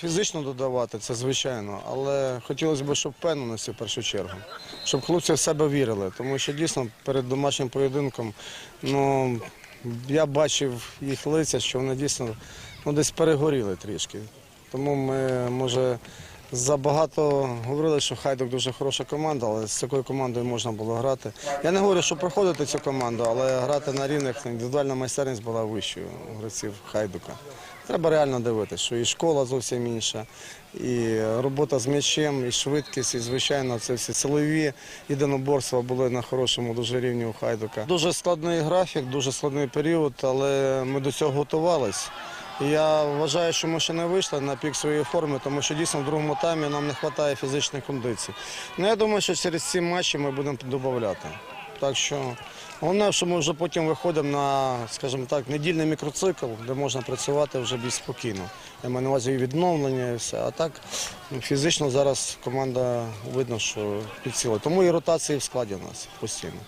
Фізично додавати це звичайно, але хотілося б, щоб впевненості в першу чергу, щоб хлопці в себе вірили, тому що дійсно перед домашнім поєдинком ну, я бачив їх лиця, що вони дійсно ну, десь перегоріли трішки. Тому ми, може, забагато говорили, що Хайдок дуже хороша команда, але з такою командою можна було грати. Я не говорю, що проходити цю команду, але грати на рівних індивідуальна майстерність була вищою гравців Хайдука. Треба реально дивитися, що і школа зовсім інша, і робота з м'ячем, і швидкість, і звичайно, це всі силові єдиноборства були на хорошому дуже рівні у Хайдука. Дуже складний графік, дуже складний період, але ми до цього готувалися. Я вважаю, що ми ще не вийшли на пік своєї форми, тому що дійсно в другому таймі нам не вистачає фізичної кондиції. Ну, я думаю, що через ці матчі ми будемо додати. Так що головне, що ми вже потім виходимо на, скажімо так, недільний мікроцикл, де можна працювати вже більш спокійно. Я маю на увазі і відновлення і все. А так ну, фізично зараз команда видно, що підсіла. Тому і ротації в складі у нас постійно.